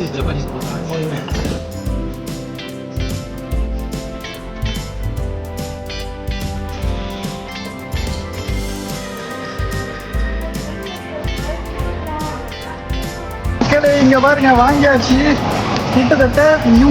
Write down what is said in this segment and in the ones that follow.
is Japanese monument. மக்களே இங்க பாருங்க வாங்கியாச்சு கிட்டத்தட்ட நியூ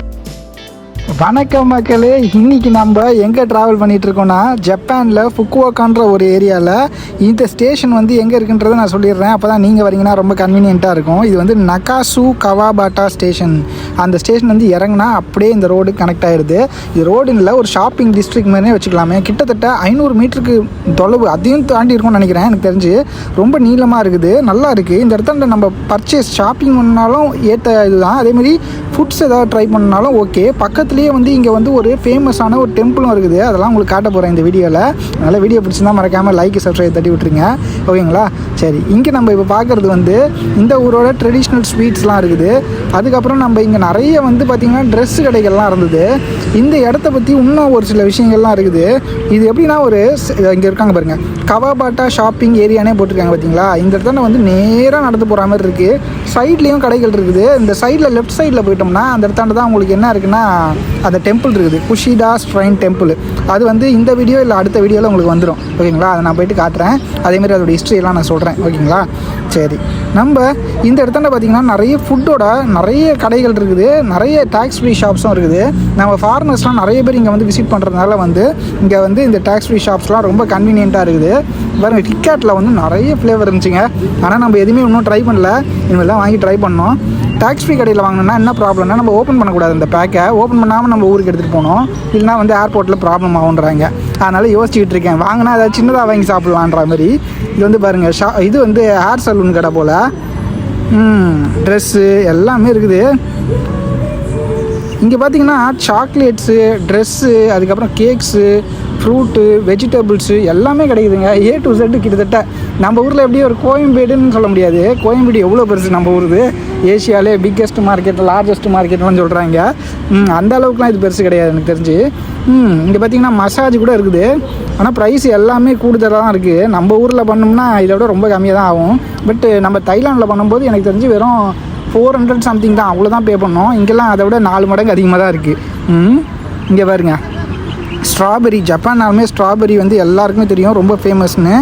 வணக்கம் மக்களே இன்னைக்கு நம்ம எங்கே ட்ராவல் பண்ணிட்டு இருக்கோம்னா ஜப்பானில் ஃபுக்குவோக்கான்ற ஒரு ஏரியாவில் இந்த ஸ்டேஷன் வந்து எங்கே இருக்குன்றதை நான் சொல்லிடுறேன். அப்போ தான் நீங்கள் வரீங்கன்னா ரொம்ப கன்வீனியண்ட்டாக இருக்கும். இது வந்து நகாசு கவாபாட்டா ஸ்டேஷன் அந்த ஸ்டேஷன் வந்து இறங்குனா அப்படியே இந்த ரோடு கனெக்ட் ஆயிடுது இது ரோடு இல்லை ஒரு ஷாப்பிங் டிஸ்ட்ரிக்ட் மாதிரியே வச்சுக்கலாமே. கிட்டத்தட்ட ஐநூறு மீட்டருக்கு தொலைவு அதையும் தாண்டி இருக்கும்னு நினைக்கிறேன் எனக்கு தெரிஞ்சு. ரொம்ப நீளமாக இருக்குது நல்லா இருக்குது இந்த இடத்துல நம்ம பர்ச்சேஸ் ஷாப்பிங் பண்ணாலும் ஏற்ற இதுதான். அதேமாதிரி ஃபுட்ஸ் ஏதாவது ட்ரை பண்ணாலும் ஓகே பக்கத்துலேயே வந்து இங்கே வந்து ஒரு ஃபேமஸான ஒரு டெம்பிளும் இருக்குது. அதெல்லாம் உங்களுக்கு காட்ட போகிறேன் இந்த வீடியோவில் அதனால் வீடியோ பிடிச்சிருந்தா மறக்காமல் லைக் சப்ஸ்கிரைப் தட்டி விட்டுருங்க. ஓகேங்களா? சரி இங்கே நம்ம இப்போ பார்க்குறது வந்து இந்த ஊரோட ட்ரெடிஷ்னல் ஸ்வீட்ஸ்லாம் இருக்குது. அதுக்கப்புறம் நம்ம இங்கே நிறைய வந்து பார்த்திங்கன்னா ட்ரெஸ் கடைகள்லாம் இருந்தது. இந்த இடத்த பற்றி இன்னும் ஒரு சில விஷயங்கள்லாம் இருக்குது. இது எப்படின்னா ஒரு இங்கே இருக்காங்க பாருங்க. கவாபாட்டா ஷாப்பிங் ஏரியானே போட்டிருக்காங்க பார்த்தீங்களா இந்த இடத்துல வந்து நேராக நடந்து போகிற மாதிரி இருக்குது சைட்லேயும் கடைகள் இருக்குது. இந்த சைடில் லெஃப்ட் சைடில் போயிட்டோம்னா அந்த இடத்தாண்ட தான் உங்களுக்கு என்ன இருக்குன்னா அந்த டெம்பிள் இருக்குது. குஷிடா ஸ்ட்ரைன் டெம்பிள் அது வந்து இந்த வீடியோ இல்லை அடுத்த வீடியோவில் உங்களுக்கு வந்துடும் ஓகேங்களா? அதை நான் போயிட்டு காட்டுறேன். அதேமாதிரி அதோட ஹிஸ்ட்ரியெல்லாம் எல்லாம் நான் சொல்கிறேன் ஓகேங்களா? சரி. நம்ம இந்த இடத்துல பார்த்தீங்கன்னா நிறைய ஃபுட்டோட நிறைய கடைகள் இருக்குது. நிறைய டேக்ஸ் ஃப்ரீ ஷாப்ஸும் இருக்குது. நம்ம ஃபாரினர்ஸ்லாம் நிறைய பேர் இங்கே வந்து விசிட் பண்ணுறதுனால வந்து இங்கே வந்து இந்த டேக்ஸ் ஃப்ரீ ஷாப்ஸ்லாம் ரொம்ப கன்வீனியண்ட்டாக இருக்குது. பாருங்கள் கிட்கேட்டில் வந்து நிறைய ஃப்ளேவர் இருந்துச்சுங்க. ஆனால் நம்ம எதுவுமே இன்னும் ட்ரை பண்ணல. இனிமேல் வாங்கி ட்ரை பண்ணோம் டாக்ஸ் ஃப்ரீ கடையில் வாங்கினோம்னா என்ன ப்ராப்ளம்னா நம்ம ஓப்பன் பண்ணக்கூடாது இந்த பேக்கை ஓப்பன் பண்ணாமல் நம்ம ஊருக்கு எடுத்துகிட்டு போகணும். இல்லைனா வந்து ஏர்போர்ட்டில் ப்ராப்ளம் ஆகுன்றாங்க அதனால் யோசிச்சுக்கிட்டு இருக்கேன். வாங்கினா ஏதாவது சின்னதாக வாங்கி சாப்பிட்லான்ற மாதிரி. இது வந்து பாருங்கள் ஷா இது வந்து ஹேர் சலூன் கடை போல். ட்ரெஸ்ஸு எல்லாமே இருக்குது. இங்கே பார்த்தீங்கன்னா சாக்லேட்ஸு ட்ரெஸ்ஸு அதுக்கப்புறம் கேக்ஸு ஃப்ரூட்டு வெஜிடபிள்ஸு எல்லாமே கிடைக்குதுங்க. ஏ டு செட்டு கிட்டத்தட்ட நம்ம ஊரில் எப்படியும் ஒரு கோயம்பேடுன்னு சொல்ல முடியாது. கோயம்பேடு எவ்வளோ பெருசு நம்ம ஊருது? ஏஷியாலே பிக்கெஸ்ட் மார்க்கெட் லார்ஜஸ்ட் மார்க்கெட்லாம் சொல்கிறாங்க அந்த அளவுக்குலாம் இது பெருசு கிடையாது எனக்கு தெரிஞ்சு. ம் இங்கே பார்த்தீங்கன்னா மசாஜ் கூட இருக்குது. ஆனால் ப்ரைஸ் எல்லாமே கூடுதலாக தான் இருக்குது நம்ம ஊரில் பண்ணோம்னா இதை விட ரொம்ப கம்மியாக தான் ஆகும். பட்டு நம்ம தைலாண்டில் பண்ணும்போது எனக்கு தெரிஞ்சு வெறும் ஃபோர் ஹண்ட்ரட் சம்திங் தான். அவ்வளோ தான் பே பண்ணோம். இங்கெல்லாம் அதை விட நாலு மடங்கு அதிகமாக தான் இருக்குது ம் இங்கே பாருங்கள் ஸ்ட்ராபெரி ஜப்பானாலுமே ஸ்ட்ராபெரி வந்து எல்லாருக்குமே தெரியும் ரொம்ப ஃபேமஸ்னு.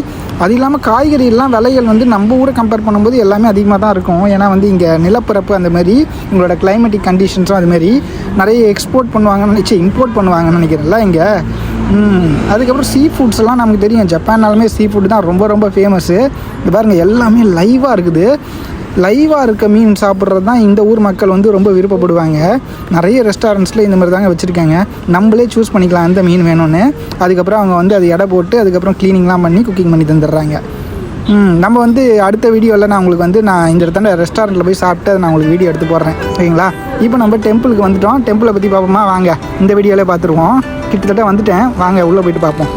அது இல்லாமல் காய்கறியெல்லாம் விலைகள் வந்து நம்ம ஊரை கம்பேர் பண்ணும்போது எல்லாமே அதிகமாக தான் இருக்கும். ஏன்னா வந்து இங்கே நிலப்பரப்பு அந்த மாதிரி உங்களோட கிளைமேட்டிக் கண்டிஷன்ஸும் அது மாதிரி நிறைய எக்ஸ்போர்ட் பண்ணுவாங்கன்னு நினச்சி இம்போர்ட் பண்ணுவாங்கன்னு நினைக்கிறேன்ல இங்கே. அதுக்கப்புறம் சீ ஃபுட்ஸ் எல்லாம் நமக்கு தெரியும். ஜப்பான்னாலுமே சீ ஃபுட் தான் ரொம்ப ரொம்ப ஃபேமஸ்ஸு இது பாருங்கள் எல்லாமே லைவாக இருக்குது. லைவாக இருக்க மீன் சாப்பிட்றது தான் இந்த ஊர் மக்கள் வந்து ரொம்ப விருப்பப்படுவாங்க. நிறைய ரெஸ்டாரண்ட்ஸில் இந்த மாதிரி தாங்க வச்சுருக்காங்க. நம்மளே சூஸ் பண்ணிக்கலாம் எந்த மீன் வேணும்னு. அதுக்கப்புறம் அவங்க வந்து அது எடை போட்டு அதுக்கப்புறம் க்ளீனிங்லாம் பண்ணி குக்கிங் பண்ணி தந்துடுறாங்க. நம்ம வந்து அடுத்த வீடியோவில் நான் உங்களுக்கு வந்து நான் இந்த இடத்துல ரெஸ்டாரண்ட்டில் போய் சாப்பிட்டு அதை நான் உங்களுக்கு வீடியோ எடுத்து போடுறேன். சரிங்களா? இப்போ நம்ம டெம்பிளுக்கு வந்துட்டோம். டெம்பிளை பற்றி பார்ப்போமா? வாங்க. இந்த வீடியோவிலே பார்த்துருவோம். கிட்டத்தட்ட வந்துட்டேன். வாங்க உள்ளே போயிட்டு பார்ப்போம்.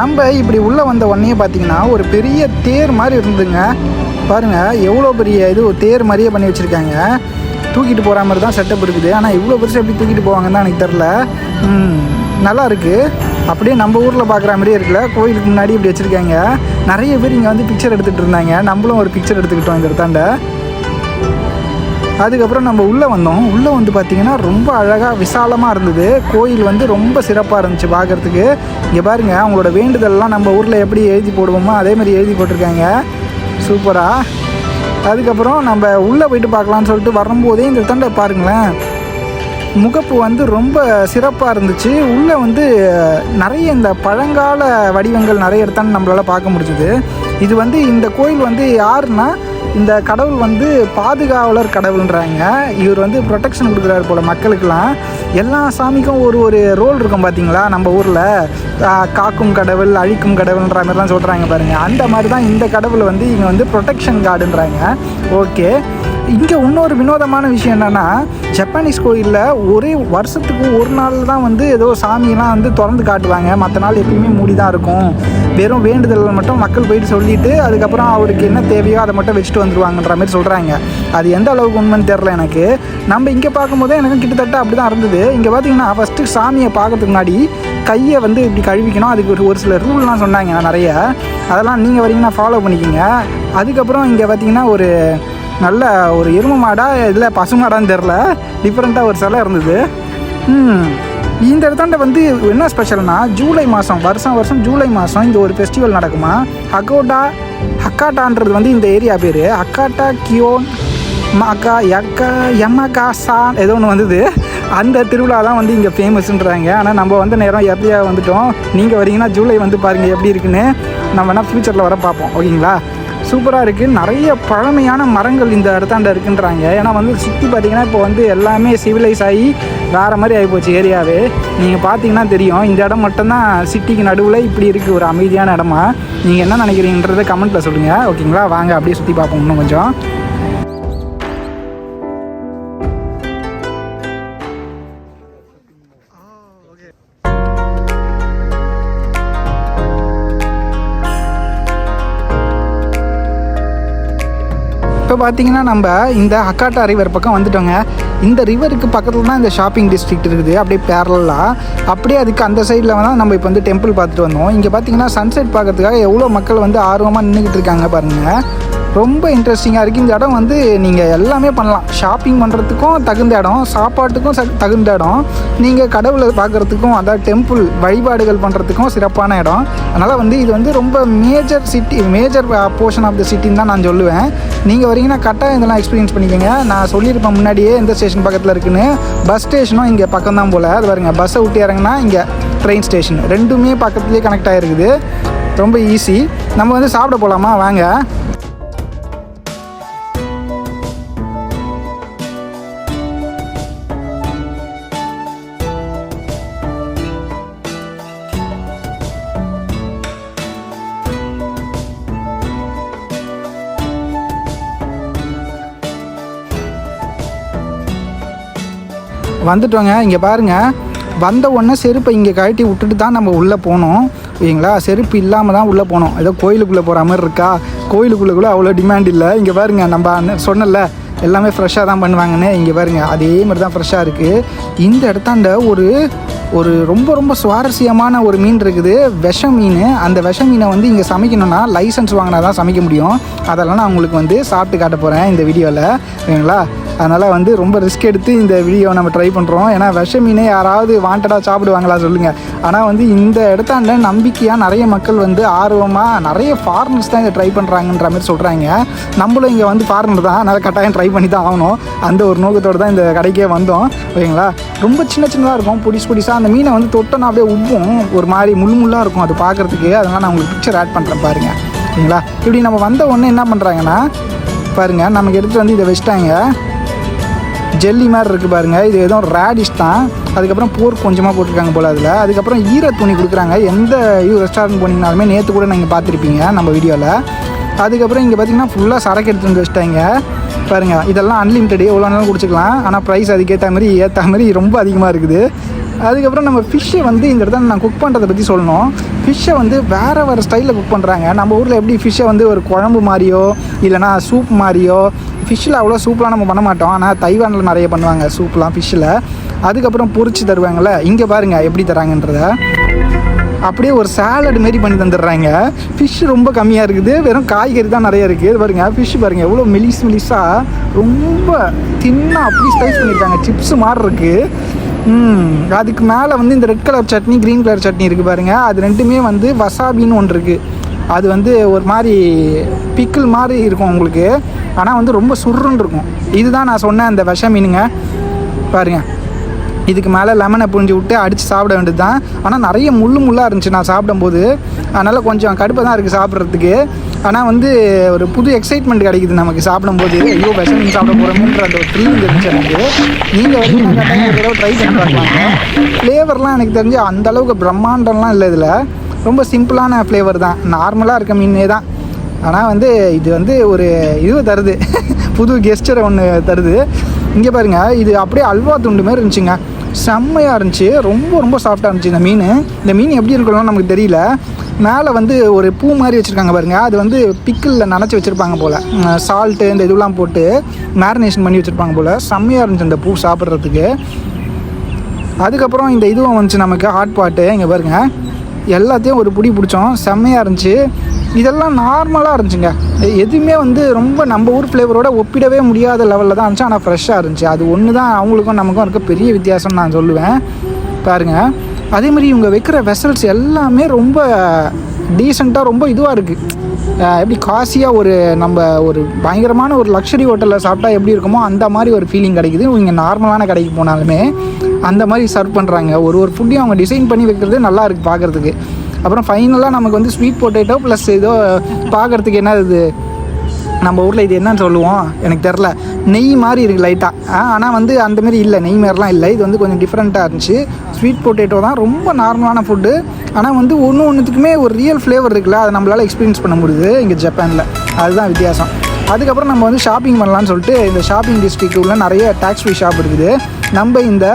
நம்ம இப்படி உள்ளே வந்த உடனே பார்த்தீங்கன்னா ஒரு பெரிய தேர் மாதிரி இருந்ததுங்க. பாருங்கள் எவ்வளோ பெரிய இது ஒரு தேர் மாதிரியே பண்ணி வச்சுருக்காங்க. தூக்கிட்டு போகிற மாதிரி தான் செட்டப் இருக்குது. ஆனால் இவ்வளோ பெருசாக எப்படி தூக்கிட்டு போவாங்கன்னு தான் எனக்கு தெரில நல்லா இருக்குது அப்படியே நம்ம ஊரில் பார்க்குற மாதிரியே இருக்குல்ல. கோயிலுக்கு முன்னாடி இப்படி வச்சுருக்காங்க. நிறைய பேர் இங்கே வந்து பிக்சர் எடுத்துகிட்டு இருந்தாங்க. நம்மளும் ஒரு பிக்சர் எடுத்துக்கிட்டோம் இந்த இடத்தாண்ட. அதுக்கப்புறம் நம்ம உள்ளே வந்தோம். உள்ளே வந்து பார்த்திங்கன்னா ரொம்ப அழகாக விசாலமாக இருந்தது. கோயில் வந்து ரொம்ப சிறப்பாக இருந்துச்சு பார்க்குறதுக்கு இங்கே பாருங்கள் அவங்களோட வேண்டுதல்லாம் நம்ம ஊரில் எப்படி எழுதி போடுவோமோ அதே மாதிரி எழுதி போட்டிருக்காங்க. சூப்பராக அதுக்கப்புறம் நம்ம உள்ளே போயிட்டு பார்க்கலான்னு சொல்லிட்டு வரும்போதே இந்த தண்டை பாருங்களேன். முகப்பு வந்து ரொம்ப சிறப்பாக இருந்துச்சு. உள்ளே வந்து நிறைய இந்த பழங்கால வடிவங்கள் நிறைய இடத்தான்னு நம்மளால் பார்க்க முடிஞ்சுது. இது வந்து இந்த கோயில் வந்து யாருன்னா இந்த கடவுள் வந்து பாதுகாவலர் கடவுள்ன்றாங்க. இவர் வந்து ப்ரொடெக்ஷன் கொடுக்குறாரு போல் மக்களுக்கெல்லாம். எல்லா சாமிக்கும் ஒரு ஒரு ரோல் இருக்கும் பார்த்தீங்களா நம்ம ஊரில் காக்கும் கடவுள் அழிக்கும் கடவுள்ன்ற மாதிரிலாம் சொல்கிறாங்க பாருங்கள் அந்த மாதிரி தான் இந்த கடவுள் வந்து இங்கே வந்து ப்ரொடெக்ஷன் கார்டுன்றாங்க ஓகே இங்கே இன்னொரு வினோதமான விஷயம் என்னென்னா ஜப்பானீஸ் கோயிலில் ஒரே வருஷத்துக்கு ஒரு நாள் தான் வந்து ஏதோ சாமியெல்லாம் வந்து திறந்து காட்டுவாங்க. மற்ற நாள் எப்பயுமே மூடி தான் இருக்கும். வெறும் வேண்டுதல் மட்டும் மக்கள் போயிட்டு சொல்லிட்டு அதுக்கப்புறம் அவருக்கு என்ன தேவையோ அதை மட்டும் வச்சுட்டு வந்துடுவாங்கன்ற மாதிரி சொல்கிறாங்க அது எந்த அளவுக்கு உண்மைன்னு தெரில எனக்கு. நம்ம இங்கே பார்க்கும்போதே எனக்கு கிட்டத்தட்ட அப்படி தான் இருந்தது. இங்கே பார்த்தீங்கன்னா ஃபஸ்ட்டு சாமியை பார்க்கறதுக்கு முன்னாடி கையை வந்து இப்படி கழுவிக்கணும். அதுக்கு ஒரு ஒரு சில ரூல்லாம் சொன்னாங்க நிறைய. அதெல்லாம் நீங்கள் வரீங்கன்னா ஃபாலோ பண்ணிக்கிங்க. அதுக்கப்புறம் இங்கே பார்த்தீங்கன்னா ஒரு நல்ல ஒரு எரும மாடா இதில் பசு மாடான்னு தெரில டிஃப்ரெண்ட்டாக ஒரு சிலை இருந்தது. இந்த இடத்தாண்ட வந்து என்ன ஸ்பெஷல்னா ஜூலை மாதம் வருஷம் வருஷம் ஜூலை மாதம் இந்த ஒரு ஃபெஸ்டிவல் நடக்குமா? ஹக்கோட்டா ஹக்காட்டான்றது வந்து இந்த ஏரியா பேர். ஹக்காட்டா கியோன் மாக்கா யக்கா யமகா சான் ஏதோ ஒன்று வந்தது. அந்த திருவிழா தான் வந்து இங்கே ஃபேமஸ்ன்றாங்க ஆனால் நம்ம வந்து நேரம் எப்படியா வந்துட்டோம். நீங்கள் வரீங்கன்னா ஜூலை வந்து பாருங்கள் எப்படி இருக்குன்னு. நம்ம வேணால் ஃப்யூச்சரில் வர பார்ப்போம். ஓகேங்களா? சூப்பராக இருக்குது நிறைய பழமையான மரங்கள் இந்த இடத்தாண்ட இருக்குன்றாங்க. ஏன்னா வந்து சுற்றி பார்த்தீங்கன்னா இப்போ வந்து எல்லாமே சிவிலைஸ் ஆகி வேறு மாதிரி ஆகிப்போச்சு ஏரியாவே. நீங்கள் பார்த்தீங்கன்னா தெரியும். இந்த இடம் மட்டும்தான் சிட்டிக்கு நடுவில் இப்படி இருக்குது ஒரு அமைதியான இடமா. நீங்கள் என்ன நினைக்கிறீங்கன்றதை கமெண்ட்டில் சொல்லுங்கள் ஓகேங்களா வாங்க அப்படியே சுற்றி பார்ப்போம் இன்னும் கொஞ்சம். இப்போ பார்த்தீங்கன்னா நம்ம இந்த ஹக்காட்டா ரிவர் பக்கம் வந்துட்டோங்க. இந்த ரிவருக்கு பக்கத்தில் தான் இந்த ஷாப்பிங் டிஸ்ட்ரிக்ட் இருக்குது. அப்படியே பேரலாக அப்படியே அதுக்கு அந்த சைடில் தான் நம்ம இப்போ வந்து டெம்பிள் பார்த்துட்டு வந்தோம். இங்கே பார்த்தீங்கன்னா சன்செட் பார்க்கறதுக்காக எவ்வளோ மக்கள் வந்து ஆர்வமாக நின்றுக்கிட்டு இருக்காங்க பாருங்கள் ரொம்ப இன்ட்ரெஸ்டிங்காக இருக்குது இந்த இடம் வந்து நீங்கள் எல்லாமே பண்ணலாம். ஷாப்பிங் பண்ணுறதுக்கும் தகுந்த இடம் சாப்பாட்டுக்கும் ச- தகுந்த இடம். நீங்கள் கடவுளை பார்க்குறதுக்கும் அதாவது டெம்பிள் வழிபாடுகள் பண்ணுறதுக்கும் சிறப்பான இடம். அதனால் வந்து இது வந்து ரொம்ப major city major portion of the சிட்டின்னு தான் நான் சொல்லுவேன். நீங்கள் வரீங்கன்னா கரெக்டாக இதெல்லாம் எக்ஸ்பீரியன்ஸ் பண்ணிக்கோங்க. நான் சொல்லியிருப்பேன் முன்னாடியே எந்த ஸ்டேஷன் பக்கத்தில் இருக்குன்னு. பஸ் ஸ்டேஷனும் இங்கே பக்கம் தான் போல். அது பாருங்கள் பஸ்ஸை விட்டு இறங்குனா இங்கே ட்ரெயின் ஸ்டேஷன் ரெண்டுமே பக்கத்துலேயே கனெக்ட் ஆகிருக்குது ரொம்ப ஈஸி நம்ம வந்து சாப்பிட போகலாமா வாங்க. வந்துட்டோங்க இங்கே பாருங்கள் வந்த உடனே செருப்பை இங்கே கழட்டி விட்டுட்டு தான் நம்ம உள்ளே போனோம். ஓகேங்களா செருப்பு இல்லாமல் தான் உள்ளே போனோம். ஏதோ கோயிலுக்குள்ளே போகிற மாதிரி இருக்கா? கோயிலுக்குள்ளே கூட அவ்வளோ டிமாண்ட் இல்லை. இங்கே பாருங்க நம்ம சொன்னல எல்லாமே ஃப்ரெஷ்ஷாக தான் பண்ணுவாங்கன்னு. இங்கே பாருங்க அதே மாதிரி தான் ஃப்ரெஷ்ஷாக இருக்குது இந்த இடத்தாண்ட ஒரு ஒரு ரொம்ப ரொம்ப சுவாரஸ்யமான ஒரு மீன் இருக்குது. விஷ மீன். அந்த விஷ மீனை வந்து இங்கே சமைக்கணும்னா லைசன்ஸ் வாங்கினா தான் சமைக்க முடியும். அதெல்லாம் நான் உங்களுக்கு வந்து சாப்பிட்டு காட்ட போகிறேன் இந்த வீடியோவில் ஓகேங்களா அதனால் வந்து ரொம்ப ரிஸ்க் எடுத்து இந்த வீடியோ நம்ம ட்ரை பண்ணுறோம் ஏன்னா விஷ மீனை யாராவது வாண்டடாக சாப்பிடுவாங்களா சொல்லுங்கள் ஆனால் வந்து இந்த இடத்தாண்ட நம்பிக்கையாக நிறைய மக்கள் வந்து ஆர்வமாக நிறைய ஃபாரினர்ஸ் தான் இதை ட்ரை பண்ணுறாங்கன்ற மாதிரி சொல்கிறாங்க நம்மளும் இங்கே வந்து ஃபாரினர் தான். அதனால் கட்டாயம் ட்ரை பண்ணி தான் ஆகணும். அந்த ஒரு நோக்கத்தோடு தான் இந்த கடைக்கே வந்தோம். ஓகேங்களா? ரொம்ப சின்ன சின்னதாக இருக்கும். புடிசு புடிசாக அந்த மீனை வந்து தொட்டோன்னா அப்படியே உப்பும் ஒரு மாதிரி முள் முள்ளாக இருக்கும் அது பார்க்குறதுக்கு. அதனால் நான் உங்களுக்கு பிக்சர் ஆட் பண்ணுறேன் பாருங்கள் ஓகேங்களா? இப்படி நம்ம வந்த உடனே என்ன பண்ணுறாங்கன்னா பாருங்கள் நமக்கு எடுத்துகிட்டு வந்து இதை வச்சுட்டாங்க. ஜெல்லி மாதிரி இருக்குது பாருங்கள் இது எதுவும் ரேடிஷ் தான். அதுக்கப்புறம் போர் கொஞ்சமாக போட்டிருக்காங்க போல் அதில். அதுக்கப்புறம் ஈர துணி கொடுக்குறாங்க. எந்த ரெஸ்டாரண்ட் போனீங்கனாலுமே நேற்று கூட நீங்கள் பார்த்துருப்பீங்க நம்ம வீடியோவில் அதுக்கப்புறம் இங்கே பார்த்தீங்கன்னா ஃபுல்லாக சரக்கு எடுத்து வந்து வச்சுட்டாங்க. பாருங்கள் இதெல்லாம் அன்லிமிட்டட் எவ்வளோ நாளும் குடிச்சிக்கலாம். ஆனால் ப்ரைஸ் அதுக்கேற்ற மாதிரி ஏற்ற மாதிரி ரொம்ப அதிகமாக இருக்குது. அதுக்கப்புறம் நம்ம ஃபிஷ்ஷை வந்து இந்த இடத்துல நான் குக் பண்ணுறதை பற்றி சொல்லணும். ஃபிஷ்ஷை வந்து வேறு வேறு ஸ்டைலில் குக் பண்ணுறாங்க நம்ம ஊரில் எப்படி ஃபிஷ்ஷை வந்து ஒரு குழம்பு மாதிரியோ இல்லைனா சூப் மாதிரியோ ஃபிஷ்ஷில் அவ்வளோ சூப்பெலாம் நம்ம பண்ண மாட்டோம். ஆனால் தைவானில் நிறைய பண்ணுவாங்க சூப்லாம் ஃபிஷ்ஷில் அதுக்கப்புறம் பொறிச்சு தருவாங்கள்ல இங்கே பாருங்கள் எப்படி தராங்கன்றத. அப்படியே ஒரு சாலட் மாரி பண்ணி தந்துடுறாங்க. ஃபிஷ் ரொம்ப கம்மியாக இருக்குது. வெறும் காய்கறி தான் நிறைய இருக்குது பாருங்கள் ஃபிஷ் பாருங்கள் எவ்வளோ மெலிஸ் மெலிஸாக ரொம்ப தின்னாக அப்படி ஸ்லைஸ் பண்ணியிருக்காங்க. சிப்ஸ் மாதிரி இருக்குது அதுக்கு மேலே வந்து இந்த red colour chutney green colour chutney இருக்குது பாருங்கள் அது ரெண்டுமே வந்து வசாபின்னு ஒன்று இருக்குது அது வந்து ஒரு மாதிரி பிக்கிள் மாதிரி இருக்கும் உங்களுக்கு. ஆனால் வந்து ரொம்ப சுருன்னு இருக்கும். இதுதான் நான் சொன்ன அந்த விஷ மீனுங்க. பாருங்கள் இதுக்கு மேலே லெமனை புழிஞ்சு விட்டு அடித்து சாப்பிட வேண்டியது தான் ஆனால் நிறைய முள்ளு முள்ளாக இருந்துச்சு நான் சாப்பிடும்போது. அதனால் கொஞ்சம் கடுப்பாக தான் இருக்குது சாப்பிட்றதுக்கு. ஆனால் வந்து ஒரு புது எக்ஸைட்மெண்ட் கிடைக்குது நமக்கு சாப்பிடும்போது. ஐயோ விஷம் மீன் சாப்பிட போகிறோம்ன்ற அந்த ஒரு ஃபீலிங் இருந்துச்சு எனக்கு. நீங்கள் வந்து நான் கட்டாயம் ஒரு தடவை ட்ரை பண்ணி பார்க்கலாங்க ஃப்ளேவர்லாம் எனக்கு தெரிஞ்சு அந்த அளவுக்கு பிரம்மாண்டம்லாம் இல்லை இதில். ரொம்ப சிம்பிளான ஃப்ளேவர் தான். நார்மலாக இருக்க மீனே தான். ஆனால் வந்து இது வந்து ஒரு இது தருது. புது கெஸ்டரை ஒன்று தருது. இங்கே பாருங்க இது அப்படியே அல்வா துண்டு மாதிரி இருந்துச்சுங்க. செம்மையாக இருந்துச்சு. ரொம்ப ரொம்ப சாஃப்டாக இருந்துச்சு இந்த மீன். இந்த மீன் எப்படி இருக்கணும்னு நமக்கு தெரியல. மேலே வந்து ஒரு பூ மாதிரி வச்சுருக்காங்க பாருங்க. அது வந்து பிக்கிளில் நனைச்சி வச்சுருப்பாங்க போல். சால்ட்டு இந்த இதெல்லாம் போட்டு மேரினேஷன் பண்ணி வச்சுருப்பாங்க போல். செம்மையாக இருந்துச்சு இந்த பூ சாப்பிட்றதுக்கு. அதுக்கப்புறம் இந்த இதுவும் வந்துச்சு நமக்கு ஹாட் பாட்டு இங்கே பாருங்கள் எல்லாத்தையும் ஒரு பிடி பிடிச்சோம். செம்மையாக இருந்துச்சு. இதெல்லாம் நார்மலாக இருந்துச்சுங்க. எதுவுமே வந்து ரொம்ப நம்ம ஊர் ஃப்ளேவரோட ஒப்பிடவே முடியாத லெவலில் தான் இருந்துச்சு. ஆனால் ஃப்ரெஷ்ஷாக இருந்துச்சு. அது ஒன்று தான் அவங்களுக்கும் நமக்கும் இருக்க பெரிய வித்தியாசம்னு நான் சொல்லுவேன். பாருங்கள் அதே மாதிரி இவங்க வைக்கிற வெசல்ஸ் எல்லாமே ரொம்ப டீசெண்டாக ரொம்ப இதுவாக இருக்குது எப்படி காசியாக ஒரு நம்ம ஒரு பயங்கரமான ஒரு லக்ஸரி ஹோட்டலில் சாப்பிட்டா எப்படி இருக்குமோ அந்த மாதிரி ஒரு ஃபீலிங் கிடைக்குது இவங்க நார்மலான கடைக்கு போனாலுமே அந்த மாதிரி சர்வ் பண்ணுறாங்க ஒரு ஒரு ஃபுட்டையும் அவங்க டிசைன் பண்ணி வைக்கிறது நல்லா இருக்குது பார்க்குறதுக்கு அப்புறம் ஃபைனலாக நமக்கு வந்து ஸ்வீட் பொட்டேட்டோ ப்ளஸ் ஏதோ பார்க்குறதுக்கு என்ன இது? நம்ம ஊரில் இது என்னன்னு சொல்லுவோம். எனக்கு தெரில நெய் மாதிரி இருக்குது லைட்டாக ஆனால் வந்து அந்தமாரி இல்லை. நெய் மாதிரிலாம் இல்லை. இது வந்து கொஞ்சம் டிஃப்ரெண்ட்டாக இருந்துச்சு. ஸ்வீட் பொட்டேட்டோ தான் ரொம்ப நார்மலான ஃபுட்டு ஆனால் வந்து ஒன்று ஒன்றுத்துக்குமே ஒரு ரியல் ஃப்ளேவர் இருக்குல்ல. அதை நம்மளால் எக்ஸ்பீரியன்ஸ் பண்ண முடியுது இங்கே ஜப்பானில். அதுதான் வித்தியாசம். அதுக்கப்புறம் நம்ம வந்து ஷாப்பிங் பண்ணலான்னு சொல்லிட்டு இந்த ஷாப்பிங் டிஸ்ட்ரிக்ட் உள்ள நிறைய டேக்ஸ் ஃப்ரீ ஷாப் இருக்குது. நம்ம இந்த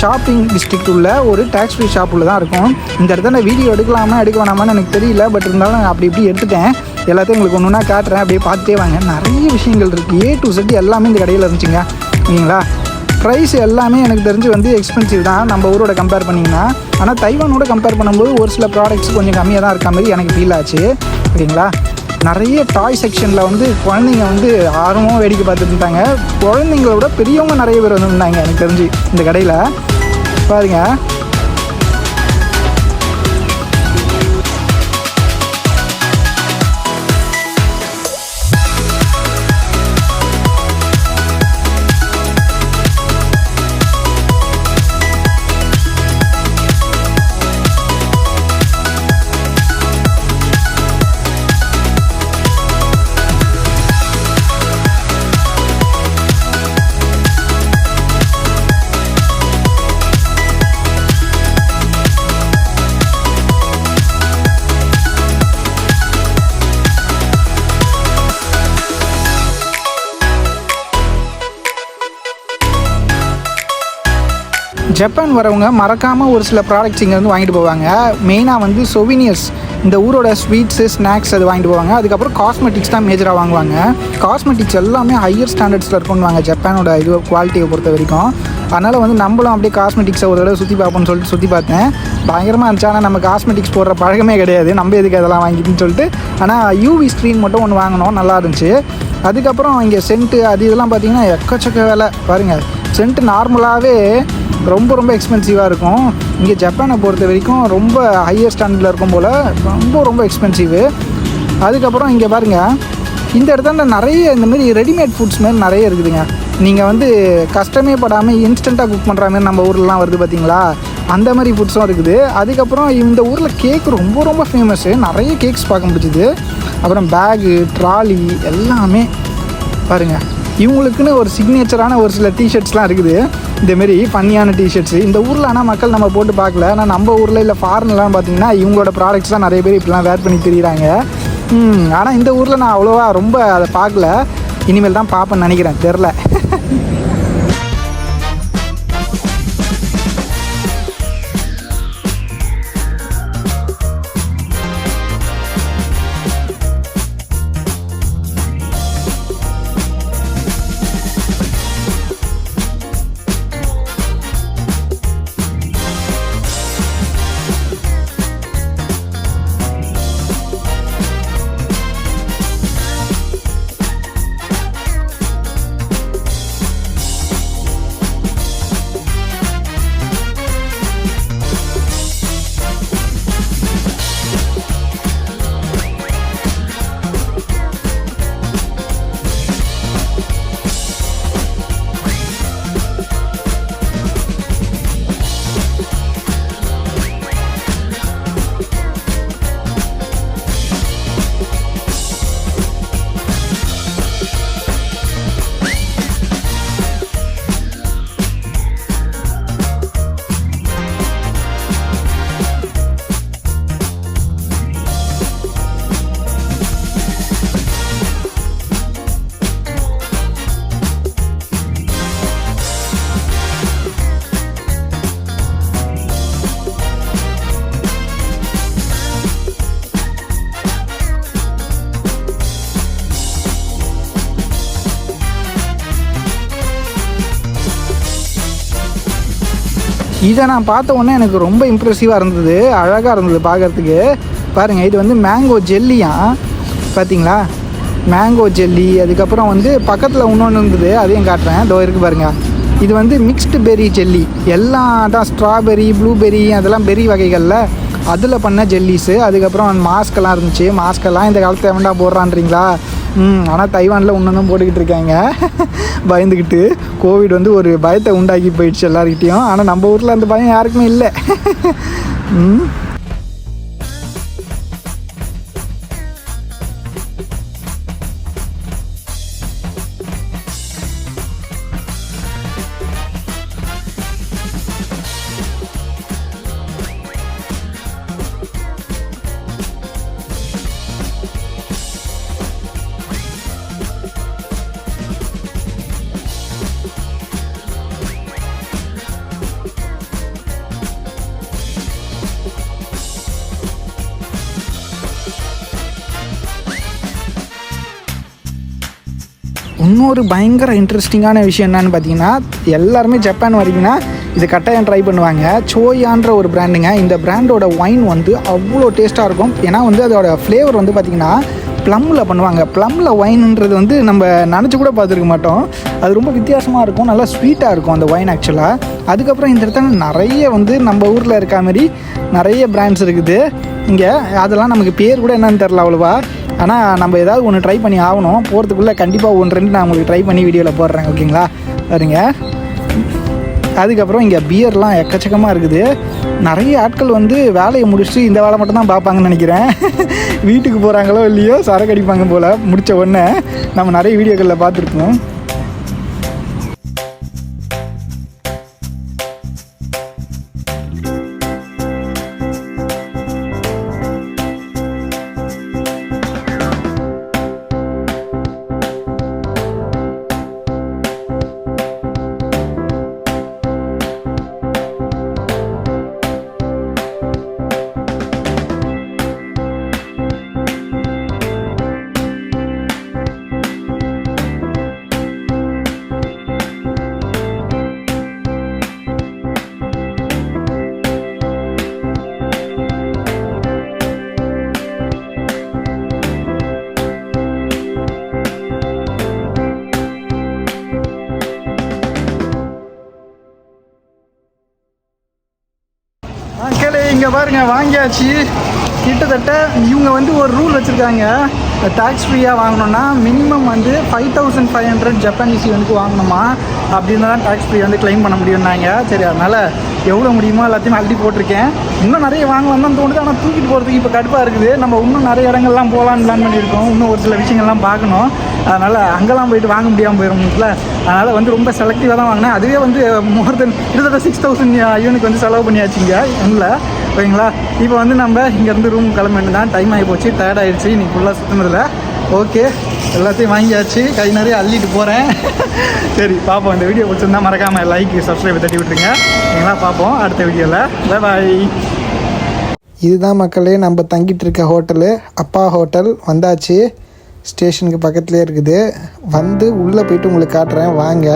ஷாப்பிங் டிஸ்ட்ரிக்ட் உள்ள ஒரு டேக்ஸ் ஃப்ரீ ஷாப்பில் தான் இருக்கும். இந்த இடத்துல நான் வீடியோ எடுக்கலாமா எடுக்க வேணாமான்னு எனக்கு தெரியல. பட் இருந்தாலும் நான் அப்படி இப்படி எடுத்துட்டேன். எல்லாத்தையும் உங்களுக்கு ஒன்று ஒன்றா காட்டுறேன். அப்படியே பார்த்துட்டே வாங்க. நிறைய விஷயங்கள் இருக்குது ஏ டு செட் எல்லாமே இந்த கடையில் இருந்துச்சுங்க. ஓகேங்களா ப்ரைஸ் எல்லாமே எனக்கு தெரிஞ்சு வந்து எக்ஸ்பென்சிவ் தான். நம்ம ஊரோட கம்பேர் பண்ணிங்கன்னா. ஆனால் தைவானோட கம்பேர் பண்ணும்போது ஒரு சில ப்ராடக்ட்ஸ் கொஞ்சம் கம்மியாக தான் இருக்க மாதிரி எனக்கு ஃபீல் ஆச்சு. ஓகேங்களா நிறைய டாய் செக்ஷனில் வந்து குழந்தைங்க வந்து ஆர்வமாக வேடிக்கை பார்த்துட்டு இருந்தாங்க. குழந்தைங்களோட பெரியவங்க நிறைய பேர் வந்துருந்தாங்க எனக்கு தெரிஞ்சு இந்த கடையில். பாருங்கள் ஜப்பான் வரவங்க மறக்காமல் ஒரு சில ப்ராடக்ட்ஸ் இங்கேருந்து வாங்கிட்டு போவாங்க. மெயினாக வந்து சொவினியர்ஸ் இந்த ஊரோட ஸ்வீட்ஸு ஸ்நாக்ஸ் அது வாங்கிட்டு போவாங்க. அதுக்கப்புறம் காஸ்மெட்டிக்ஸ் தான் மேஜராக வாங்குவாங்க. காஸ்மெட்டிக்ஸ் எல்லாமே ஹையர் ஸ்டாண்டர்ட்ஸில் இருக்கும்வாங்க ஜப்பானோட இது குவாலிட்டியை பொறுத்த வரைக்கும். அதனால் வந்து நம்மளும் அப்படியே காஸ்மெட்டிக்ஸை ஒரு தடவை சுற்றி பார்ப்போம்னு சொல்லிட்டு சுற்றி பார்த்தேன். பயங்கரமாக இருந்துச்சு. ஆனால் நம்ம காஸ்மெட்டிக்ஸ் போடுற பழக்கமே கிடையாது. நம்ம எதுக்கு அதெல்லாம் வாங்கிட்டுன்னு சொல்லிட்டு. ஆனால் யூவி ஸ்க்ரீன் மட்டும் ஒன்று வாங்கினோம். நல்லா இருந்துச்சு. அதுக்கப்புறம் இங்கே சென்ட்டு அது இதெல்லாம் பார்த்தீங்கன்னா எக்கச்சக்க வேலை. பாருங்கள் சென்ட் நார்மலாகவே ரொம்ப ரொம்ப எக்ஸ்பென்சிவாக இருக்கும். இங்கே ஜப்பானை பொறுத்த வரைக்கும் ரொம்ப ஹையர் ஸ்டாண்டர்டில் இருக்கும் போல் ரொம்ப ரொம்ப எக்ஸ்பென்சிவு அதுக்கப்புறம் இங்கே பாருங்கள் இந்த இடத்துல நிறைய இந்த மாதிரி ரெடிமேட் ஃபுட்ஸ் மாதிரி நிறைய இருக்குதுங்க. நீங்கள் வந்து கஷ்டமே படாமல் இன்ஸ்டண்ட்டாக குக் பண்ணுற மாதிரி நம்ம ஊர்லலாம் வருது பார்த்தீங்களா அந்த மாதிரி ஃபுட்ஸும் இருக்குது. அதுக்கப்புறம் இந்த ஊரில் கேக் ரொம்ப ரொம்ப ஃபேமஸ்ஸு நிறைய கேக்ஸ் பார்க்க முடிஞ்சுது. அப்புறம் பேகு ட்ராலி எல்லாமே பாருங்க. இவங்களுக்குன்னு ஒரு சிக்னேச்சரான ஒரு சில டிஷர்ட்ஸ்லாம் இருக்குது. இதேமாரி ஃபன்னியான டிஷர்ட்ஸ் இந்த ஊரில் ஆனால் மக்கள் நம்ம போட்டு பார்க்கல. ஆனால் நம்ம ஊரில் இல்லை ஃபாரின்லாம் பார்த்தீங்கன்னா இவங்களோட ப்ராடக்ட்ஸ் தான் நிறைய பேர் இப்படிலாம் வேர் பண்ணி தெரியுறாங்க. ஆனால் இந்த ஊரில் நான் அவ்வளோவா ரொம்ப அதை பார்க்கல. இனிமேல் தான் பார்ப்பேன்னு நினைக்கிறேன். தெரில. இதை நான் பார்த்த உடனே எனக்கு ரொம்ப இம்ப்ரெசிவாக இருந்தது அழகாக இருந்தது பார்க்கறதுக்கு. பாருங்கள் இது வந்து மேங்கோ ஜெல்லியா பார்த்தீங்களா மேங்கோ ஜெல்லி அதுக்கப்புறம் வந்து பக்கத்தில் இன்னொன்று இருந்தது அதையும் காட்டுறேன். தோ இருக்குது பாருங்கள் இது வந்து மிக்ஸ்டு பெரி ஜெல்லி எல்லாம் தான் ஸ்ட்ராபெரி ப்ளூபெர்ரி அதெல்லாம் பெரி வகைகளில். அதில் பண்ண ஜெல்லிஸு அதுக்கப்புறம் மாஸ்க்கெல்லாம் இருந்துச்சு. மாஸ்க்கெல்லாம் இந்த காலத்தில் வேண்டாம் போடுறான்றீங்களா? ஆனால் தைவானில் ஒன்றும் போட்டுக்கிட்டு இருக்காங்க. பயந்துக்கிட்டு கோவிட் வந்து ஒரு பயத்தை உண்டாக்கி போயிடுச்சு எல்லாருக்கிட்டேயும் ஆனால் நம்ம ஊரில் அந்த பயம் யாருக்குமே இல்லை. ம். இன்னொரு பயங்கர இன்ட்ரெஸ்டிங்கான விஷயம் என்னன்னு பார்த்தீங்கன்னா எல்லாருமே ஜப்பான் வரீங்கன்னா இது கட்டாயம் ட்ரை பண்ணுவாங்க. சோயான்ற ஒரு பிராண்டுங்க இந்த பிராண்டோட ஒயின் வந்து அவ்வளோ டேஸ்ட்டாக இருக்கும். ஏன்னா வந்து அதோட ஃப்ளேவர் வந்து பார்த்திங்கன்னா ப்ளம்மில் பண்ணுவாங்க. ப்ளம்மில் ஒயின்ன்றது வந்து நம்ம நினச்சி கூட பார்த்துருக்க மாட்டோம். அது ரொம்ப வித்தியாசமாக இருக்கும். நல்லா ஸ்வீட்டாக இருக்கும் அந்த ஒயின் ஆக்சுவலாக அதுக்கப்புறம் இந்த இடத்துல நிறைய வந்து நம்ம ஊரில் இருக்க மாதிரி நிறைய பிராண்ட்ஸ் இருக்குது. இங்கே அதெல்லாம் நமக்கு பேர் கூட என்னன்னு தெரில அவ்வளோவா. ஆனால் நம்ம ஏதாவது ஒன்று ட்ரை பண்ணி ஆகணும். போகிறதுக்குள்ளே கண்டிப்பாக ஒன்று ரெண்டு நான் உங்களுக்கு ட்ரை பண்ணி வீடியோவில் போடுறேன் ஓகேங்களா சரிங்க அதுக்கப்புறம் இங்கே பியர்லாம் எக்கச்சக்கமாக இருக்குது. நிறைய ஆட்கள் வந்து வேலையை முடிச்சுட்டு இந்த வேலை மட்டும் தான் பார்ப்பாங்கன்னு நினைக்கிறேன். வீட்டுக்கு போகிறாங்களோ இல்லையோ சரக்கு அடிப்பாங்க போல் முடித்த உடனே நம்ம நிறைய வீடியோக்களில் பார்த்துருப்போம். பாருங்க வாங்கியாச்சு. கிட்டத்தட்ட இவங்க வந்து ஒரு ரூல் வச்சுருக்காங்க. டேக்ஸ் ஃப்ரீயாக வாங்கணும்னா மினிமம் வந்து five thousand five hundred Japanese வந்து வாங்கணுமா? அப்படின்னு தான் டேக்ஸ் ஃப்ரீ வந்து க்ளைம் பண்ண முடியும்னாங்க. சரி அதனால் எவ்வளோ முடியுமோ எல்லாத்தையும் அள்ளி போட்டிருக்கேன். இன்னும் நிறைய வாங்கலாம் தான் தோணுது. ஆனால் தூக்கிட்டு போகிறதுக்கு இப்போ கடுப்பாக இருக்குது. நம்ம இன்னும் நிறைய இடங்கள்லாம் போகலான்னு பிளான் பண்ணியிருக்கோம். இன்னும் ஒரு சில விஷயங்கள்லாம் பார்க்கணும். அதனால் அங்கெல்லாம் போயிட்டு வாங்க முடியாமல் போயிடும்ல அதனால் வந்து ரொம்ப செலக்டிவாக தான் வாங்கினேன். அதுவே வந்து மோர் தென் கிட்டத்தட்ட சிக்ஸ் தௌசண்ட் யூனிக் வந்து செலவு பண்ணியாச்சுங்க. இல்லை. ஓகேங்களா? இப்போ வந்து நம்ம இங்கேருந்து ரூம் கிளம்ப வேண்டியதான் டைம் ஆகி போச்சு டயர்ட் ஆகிடுச்சு இன்னைக்கு ஃபுல்லாக சுற்றுனதில்ல ஓகே எல்லாத்தையும் வாங்கியாச்சு. கை நிறைய அள்ளிட்டு போகிறேன் சரி பார்ப்போம் இந்த வீடியோ பிடிச்சிருந்தா மறக்காமல் லைக் சப்ஸ்கிரைப் தட்டி விட்டுருங்க. ஓகேங்களா? பார்ப்போம் அடுத்த வீடியோவில் பாய் இதுதான் மக்களே நம்ம தங்கிட்டு இருக்க ஹோட்டலு அப்பா ஹோட்டல் வந்தாச்சு. ஸ்டேஷனுக்கு பக்கத்துலேயே இருக்குது. வந்து உள்ளே போயிட்டு உங்களுக்கு காட்டுறேன். வாங்க.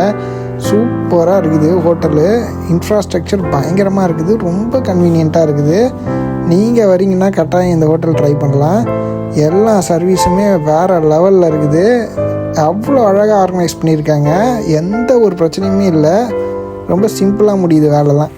சூப்பராக இருக்குது ஹோட்டலு. இன்ஃப்ராஸ்ட்ரக்சர் பயங்கரமாக இருக்குது. ரொம்ப கன்வீனியண்ட்டாக இருக்குது. நீங்கள் வரீங்கன்னா கட்டாயம் இந்த ஹோட்டல் ட்ரை பண்ணலாம். எல்லா சர்வீஸுமே வேறு லெவலில் இருக்குது. அவ்வளோ அழகாக ஆர்கனைஸ் பண்ணியிருக்காங்க. எந்த ஒரு பிரச்சனையுமே இல்லை. ரொம்ப சிம்பிளாக முடியுது வேலைலாம்.